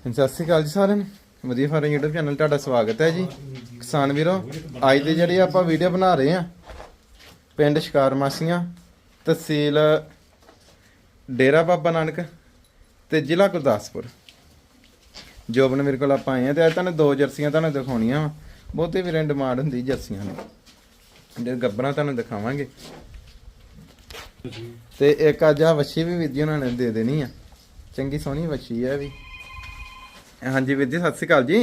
ਸਤਿ ਸ਼੍ਰੀ ਅਕਾਲ ਜੀ ਸਾਰਿਆਂ ਨੂੰ। ਵਧੀਆ ਫਾਰਮ YouTube ਚੈਨਲ ਤੁਹਾਡਾ ਸਵਾਗਤ ਹੈ ਜੀ। ਕਿਸਾਨ ਵੀਰੋ, ਅੱਜ ਦੇ ਜਿਹੜੀ ਆਪਾਂ ਵੀਡੀਓ ਬਣਾ ਰਹੇ ਆ ਪਿੰਡ ਸ਼ਿਕਾਰ ਮਾਸੀਆਂ, ਤਹਿਸੀਲ ਡੇਰਾ ਬਾਬਾ ਨਾਨਕ ਤੇ ਜ਼ਿਲ੍ਹਾ ਗੁਰਦਾਸਪੁਰ। ਜੋਬਨ ਮੇਰੇ ਕੋਲ ਆਪਾਂ ਆਏ ਆ ਤੇ ਅੱਜ ਤੁਹਾਨੂੰ ਦੋ ਜਰਸੀਆਂ ਤੁਹਾਨੂੰ ਦਿਖਾਉਣੀਆਂ ਵਾ। ਬਹੁਤੇ ਵੀਰਾਂ ਦੀ ਡਿਮਾਂਡ ਹੁੰਦੀ ਜਰਸੀਆਂ ਨੂੰ। ਜਿਹੜੇ ਗੱਬਰਾਂ ਤੁਹਾਨੂੰ ਦਿਖਾਵਾਂਗੇ। ਤੇ ਇੱਕ ਅੱਜ ਆ ਵੱਛੀ ਵੀ ਵੀਰ ਜੀ ਉਹਨਾਂ ਨੇ ਦੇ ਦੇਣੀ ਆ। ਚੰਗੀ ਸੋਹਣੀ ਵੱਛੀ ਆ ਵੀ। ਹਾਂਜੀ ਵੀਰ ਜੀ ਸਤਿ ਸ਼੍ਰੀ ਅਕਾਲ ਜੀ।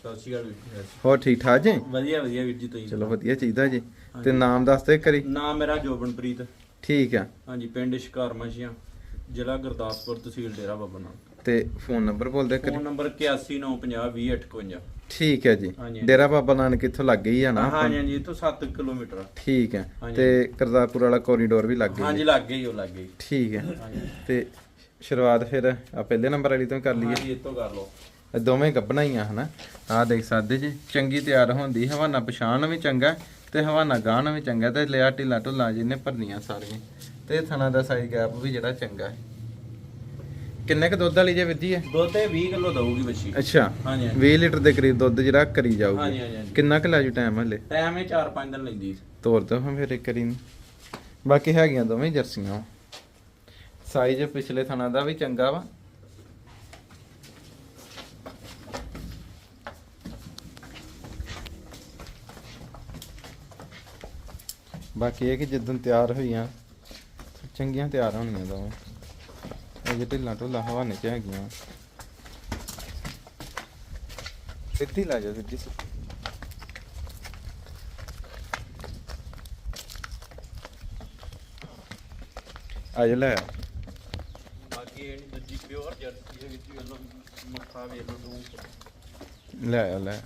ਸਤਿ ਸ਼੍ਰੀ ਅਕਾਲ ਵੀਰ ਜੀ ਹੋਰ ਠੀਕ ਠਾਕ ਜੀ? ਵਧੀਆ ਵਧੀਆ ਵੀਰ ਜੀ ਤੁਸੀਂ ਚਲੋ ਵਧੀਆ ਚਾਹੀਦਾ ਜੀ। ਤੇ ਨਾਮ ਦੱਸ ਦਿਓ ਇੱਕ ਵਾਰੀ। ਨਾਮ ਮੇਰਾ ਜੋਬਨਪ੍ਰੀਤ। ਠੀਕ ਆ। ਹਾਂਜੀ ਪਿੰਡ ਸ਼ਿਕਾਰ ਮਸ਼ੀਆਂ ਜ਼ਿਲ੍ਹਾ ਗੁਰਦਾਸਪੁਰ ਤਹਿਸੀਲ ਡੇਰਾ ਬਾਬਾ ਨਾਨਕ ਤੇ ਫੋਨ ਨੰਬਰ ਬੋਲ ਦਿਓ ਇੱਕ ਵਾਰੀ। ਫੋਨ ਨੰਬਰ 8195020851 ਠੀਕ ਹੈ ਜੀ। ਹਾਂਜੀ। ਡੇਰਾ ਬਾਬਾ ਨਾਨਕ ਇੱਥੋਂ ਲੱਗ ਗਈ ਆ ਨਾ ਹਾਂਜੀ? ਹਾਂਜੀ ਇੱਥੋਂ 7 ਕਿਲੋਮੀਟਰ ਠੀਕ ਹੈ ਹਾਂਜੀ। ਤੇ ਕਰਜ਼ਾਪੁਰ ਵਾਲਾ ਕੋਰੀਡੋਰ ਵੀ ਲੱਗ ਹਾਂਜੀ ਗਈ ਲੱਗ ਗਈ ਉਹ ਲੱਗ ਗਈ। ਠੀਕ ਹੈ ਹਾਂਜੀ। ਤੇ ਸ਼ੁਰੂਆਤ ਫਿਰ ਆ ਪਹਿਲੇ ਨੰਬਰ ਵਾਲੀ ਤੋਂ ਕਰ ਲਈਏ। ਹਾਂਜੀ ਇੱਥੋਂ ਕਰ ਲਓ। ਇਹ ਦੋਵੇਂ ਗੱਬਣਾ ਹੀ ਆ ਹਨਾ। ਆਹ ਦੇਖ ਸਕਦੇ ਜੀ ਚੰਗੀ ਤਿਆਰ ਹੁੰਦੀ ਹਵਾਨਾ ਪਛਾਣ ਵੀ ਚੰਗਾ ਤੇ ਹਵਾਨਾ ਗਾਣ ਵੀ ਚੰਗਾ ਤੇ ਲਿਆ ਢਿੱਲਾ ਢੁੱਲਾ ਜਿਹਨੇ ਭਰਨੀਆਂ ਸਾਰੀਆਂ। ਤੇ ਥਣਾ ਦਾ ਸਾਈਜ਼ ਗੈਪ ਵੀ ਜਿਹੜਾ ਚੰਗਾ ਹੈ। ਕਿੰਨੇ ਕ ਦੁੱਧ ਵਾਲੀ ਜੇ ਵਿੱਧੀ ਹੈ? ਦੁੱਧ ਤੇ 20 ਕਿਲੋ ਦਊਗੀ ਬੱਚੀ ਅੱਛਾ ਹਾਂਜੀ ਹਾਂਜੀ। 20 ਲੀਟਰ ਦੇ ਕਰੀਬ ਦੁੱਧ ਜਿਹੜਾ ਕਰੀ ਜਾਊਗੀ। ਹਾਂਜੀ ਹਾਂਜੀ ਕਿੰਨਾ ਕੁ ਲੈ ਜੂ ਟਾਈਮ ਹਲੇ? ਟਾਈਮ ਇਹ 4-5 ਦਿਨ ਲੈਂਦੀ। ਤੋਰ ਦੋ ਫਿਰ ਇੱਕ ਨੂੰ। ਬਾਕੀ ਹੈਗੀਆਂ ਦੋਵੇਂ ਜਰਸੀਆਂ। ਸਾਈਜ਼ ਪਿਛਲੇ ਥਣਾ ਦਾ ਵੀ ਚੰਗਾ ਵਾ। ਬਾਕੀ ਇਹ ਕਿ ਜਿੱਦਨ ਤਿਆਰ ਹੋਈਆਂ ਚੰਗੀਆਂ ਤਿਆਰ ਹੋਣੀਆਂ ਦੋਵੇਂ। ਇਹ ਜੇ ਢਿੱਲਾ ਢੁੱਲਾ ਹਵਾਨੇ ਚ ਹੈਗੀਆਂ। ਸਿੱਧੀ ਲਾ ਜਾ ਸਿੱਧੀ ਸਿੱਧੀ। ਆ ਜਾ ਲੈ। ਬਾਕੀ ਇਹ ਨਹੀਂ ਦੂਜੀ ਪਿਓਰ ਜਰਸੀ ਹੈ ਵਿੱਚ ਵੱਲੋਂ ਮੱਥਾ ਵੇਖ ਲਓ ਲੈ ਲੈ।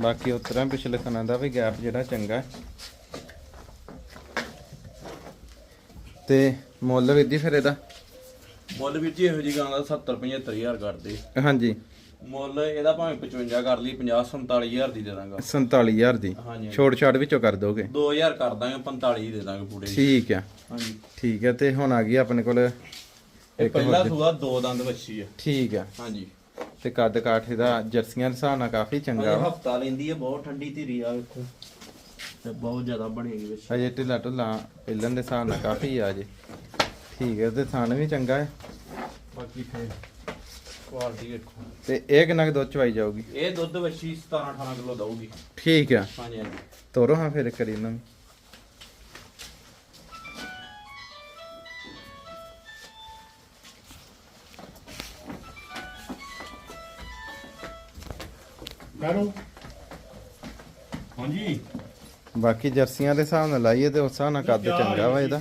ਬਾਕੀ ਉਤਰਾਂ ਪਿਛਲੇ ਸਨਾਂ ਦਾ ਵੀ ਗੈਪ ਜਿਹੜਾ ਚੰਗਾ। ਤੇ ਮੁੱਲ ਵਿਧੀ ਫਿਰ ਇਹਦਾ? ਮੁੱਲ ਵੀਰ ਜੀ ਇਹੋ ਜੀ ਗਾਂ ਦਾ 70 75000 ਕਰਦੇ ਹਾਂਜੀ। ਮੁੱਲ ਇਹਦਾ ਭਾਵੇਂ 55 ਕਰ ਲਈ 50 47000 ਦੀ ਦੇ ਦਾਂਗਾ। 47000 ਦੀ? ਛੋਟ ਛਾੜ ਵਿੱਚੋਂ ਕਰ ਦੋਗੇ? 2000 ਕਰ ਦਾਂਗੇ 45 ਦੇ ਦਾਂਗੇ ਪੂਰੇ। ਠੀਕ ਆ। ਹਾਂਜੀ। ਠੀਕ ਹੈ ਤੇ ਹੁਣ ਆ ਗਈ ਆਪਣੇ ਕੋਲ ਇਹ ਪਹਿਲਾ ਸੂਆ ਦੋ ਦੰਦ ਵੱਛੀ ਆ। ਠੀਕ ਆ। ਹਾਂਜੀ। ਤੇ ਕੱਦ ਕਾਠ ਇਹਦਾ ਜਰਸੀਆਂ ਦੇ ਹਿਸਾਬ ਨਾਲ ਕਾਫੀ ਚੰਗਾ ਵਾ। ਹਫਤਾ ਲੈਂਦੀ ਹੈ ਬਹੁਤ ਠੰਡੀ ਧੀਰੀ ਆ ਵੇਖੋ। ਤੇ ਬਹੁਤ ਜ਼ਿਆਦਾ ਬਣੇਗੀ ਵਿੱਚ। ਅਜੇ ਢਿੱਲਾ ਢੁੱਲਾ ਪਹਿਲਾਂ ਦੇ ਹਿਸਾਬ ਨਾਲ ਕਾਫੀ ਆ ਜੇ। ਠੀਕ ਹੈ ਤੇ ਥਣ ਵੀ ਚੰਗਾ ਹੈ। ਬਾਕੀ ਫੇਰ ਕੁਆਲਿਟੀ ਵੇਖੋ। ਤੇ ਇਹ ਕਿੰਨਾ ਕੁ ਦੁੱਧ ਚਵਾਈ ਜਾਊਗੀ? ਇਹ ਦੁੱਧ ਵੱਛੀ 17 18 ਕਿਲੋ ਦਊਗੀ। ਠੀਕ ਆ। ਹਾਂਜੀ ਹਾਂਜੀ। ਤੋਰੋ ਹਾਂ ਫਿਰ ਕਰੀ ਇਹਨਾਂ ਨੂੰ। ਕਰੋ। ਹਾਂਜੀ। ਬਾਕੀ ਜਰਸੀਆਂ ਦੇ ਹਿਸਾਬ ਨਾਲ ਲਾਈਏ ਤੇ ਉਸ ਹਿਸਾਬ ਨਾਲ ਕੱਦ ਚੰਗਾ ਵਾ ਇਹਦਾ।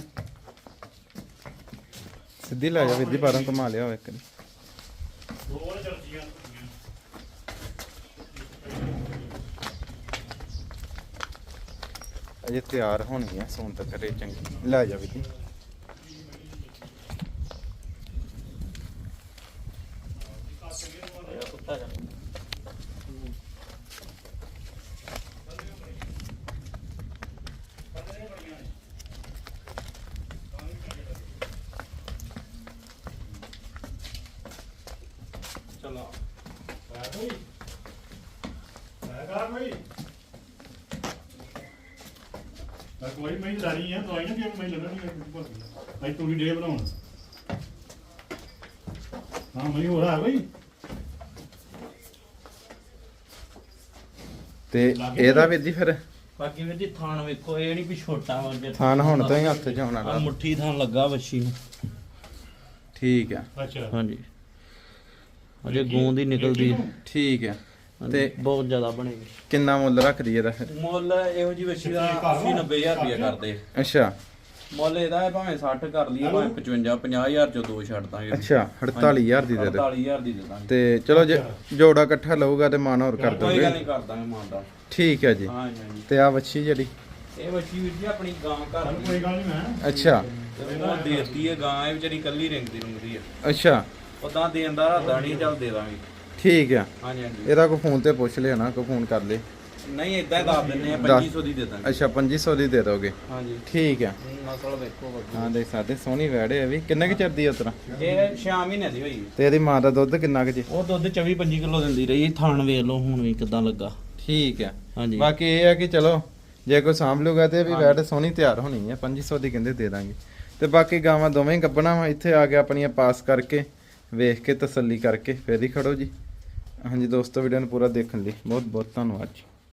ਸਿੱਧੀ ਲੈ ਜਾ ਵਿੱਧੀ ਪਾਰਾਂ ਘੁਮਾ ਲਿਆ ਹੋਵੇ ਇੱਕ ਜਰਸੀਆਂ ਅਜੇ ਤਿਆਰ ਹੋਣੀ ਆ ਸੋਨ ਤੱਕ ਰੇ ਚੰਗੀ। ਲੈ ਜਾ ਵਿੱਧੀ ਕੁੱਤਾ ਜਾ। ਚਲੋ ਹੈ ਕੋਈ ਹੈ ਕਾਰ ਕੋਈ ਤਾਂ ਕੋਈ ਮੈਂ ਜਾਰੀ ਆ ਦਵਾਈ ਨਾ ਕਿ ਮੈਂ ਲੱਗਣੀ ਹੈ ਕੋਈ ਭਾਈ ਤੂੰ ਵੀ ਡੇ ਬਣਾਉਣ। ਹਾਂ ਮੈਂ ਹੋ ਰਹਾ ਕੋਈ ਤੇ ਇਹਦਾ ਵੀਰ ਜੀ ਫਿਰ? ਬਾਕੀ ਵੀਰ ਜੀ ਥਾਣ ਵੇਖੋ ਇਹ ਨਹੀਂ ਵੀ ਛੋਟਾ ਵਾ ਜੇ। ਥਾਨ ਹੁਣ ਤੋਂ ਹੀ ਹੱਥ 'ਚ ਆਉਣ ਵਾਲਾ ਮੁੱਠੀ ਥਾਣ ਲੱਗਾ ਵੱਛੀ ਨੂੰ। ਠੀਕ ਆ। ਅੱਛਾ। ਹਾਂਜੀ। ਅਜੇ ਗੂੰਦ ਹੀ ਨਿਕਲਦੀ ਠੀਕ ਆ ਤੇ ਬਹੁਤ ਜ਼ਿਆਦਾ ਬਣੇਗੀ। ਕਿੰਨਾ ਮੁੱਲ ਰੱਖਦੀ ਇਹਦਾ ਫਿਰ? ਮੁੱਲ ਇਹੋ ਜੀ ਵੱਛੀ ਦਾ 80 90000 ਰੁਪਏ ਕਰਦੇ ਅੱਛਾ। ਮੁੱਲ ਇਹਦਾ ਹੈ ਭਾਵੇਂ 60 ਕਰ ਲਈਏ ਭਾਵੇਂ 55 50000 ਚੋਂ ਦੋ ਛੱਡ ਦਾਂਗੇ। ਅੱਛਾ 48000 ਦੀ ਦੇ ਦੇ 48000 ਦੀ ਦੇ ਦਾਂਗੇ। ਤੇ ਚਲੋ ਜੇ ਜੋੜਾ ਇਕੱਠਾ ਲਊਗਾ ਤੇ ਮਾਨ ਹੋਰ ਕਰ ਕੋਈ ਗੱਲ ਦੋਗੇ ਨਹੀਂ ਕਰ ਦਾਂਗੇ ਮਾਨਦਾ ਠੀਕ ਹੈ ਜੀ। ਹਾਂ ਜੀ ਤੇ ਆ ਵੱਛੀ ਜਿਹੜੀ? ਇਹ ਵੱਛੀ ਵੀਰ ਜੀ ਆਪਣੀ ਗਾਂ ਘਰ ਕੋਈ ਗੱਲ ਨਹੀਂ ਮੈਂ ਅੱਛਾ। ਉਹ ਦੇਤੀ ਹੈ ਗਾਂ ਇਹ ਵਿਚਾਰੀ ਕੱਲੀ ਰਿੰਗਦੀ ਰੁੰਗਦੀ ਹੈ। ਅੱਛਾ। ਉਦਾਂ ਦੇਣ ਦਾ ਇਰਾਦਾ ਨਹੀਂ ਚੱਲ ਦੇ ਦਾਂਗੇ। ਠੀਕ ਆ। ਹਾਂਜੀ ਹਾਂਜੀ। ਇਹਦਾ ਕੋਈ ਫੋਨ ਤੇ ਪੁੱਛ ਲਿਆ ਨਾ ਕੋਈ ਫੋਨ ਕਰ ਲੇ। ਨਹੀਂ ਇਦਾਂ ਹੀ ਦੱਸ ਦਿੰਨੇ ਆ ਦੱਸ। 2500 ਦੀ ਦੇ ਦਾਂਗੇ। ਅੱਛਾ 2500 ਦੀ ਦੇ ਦੋਗੇ। ਹਾਂਜੀ। ਠੀਕ ਆ। ਨਸਲ ਦੇਖੋ ਬੱਗੀ ਹਾਂ ਦੇਖ ਸਾਡੇ ਸੋਹਣੀ ਵੈੜ ਹੈ ਵੀ। ਕਿੰਨੇ ਕੁ ਚਿਰ ਦੀ ਉਤਰਾ ਇਹ 6 ਮਹੀਨੇ ਦੀ ਹੋਈ। ਤੇ ਇਹਦੀ ਮਾਂ ਦਾ ਦੁੱਧ ਕਿੰਨਾ ਕੁ ਜੀ? ਉਹ ਦੁੱਧ 24 25 ਕਿਲੋ ਦਿੰਦੀ ਰਹੀ ਥਾਣ ਵੇਖ ਲਓ ਹੁਣ ਵੀ ਕਿਦਾਂ ਲੱਗਾ। ਠੀਕ ਆ। ਹਾਂਜੀ। ਬਾਕੀ ਇਹ ਆ ਕਿ ਚਲੋ ਜੇ ਕੋਈ ਸਾਂਭ ਲੂਗਾ ਤੇ ਵੀ ਵੈਟ ਸੋਹਣੀ ਤਿਆਰ ਹੋਣੀ ਹੈ 2500 ਦੀ ਕਹਿੰਦੇ ਦੇ ਦਾਂਗੇ। ਤੇ ਬਾਕੀ ਗਾਵਾਂ ਦੋਵੇਂ ਗੱਬਣਾ ਵਾ। ਇੱਥੇ ਆ ਕੇ ਆਪਣੀਆਂ ਪਾਸ ਕਰਕੇ ਵੇਖ ਕੇ ਤਸੱਲੀ ਕਰਕੇ ਫੇਰ ਹੀ ਖੜੋ ਜੀ। ਹਾਂਜੀ ਦੋਸਤੋ ਵੀਡੀਓ ਨੂੰ ਪੂਰਾ ਦੇਖਣ ਲਈ ਬਹੁਤ ਬਹੁਤ ਧੰਨਵਾਦ ਜੀ।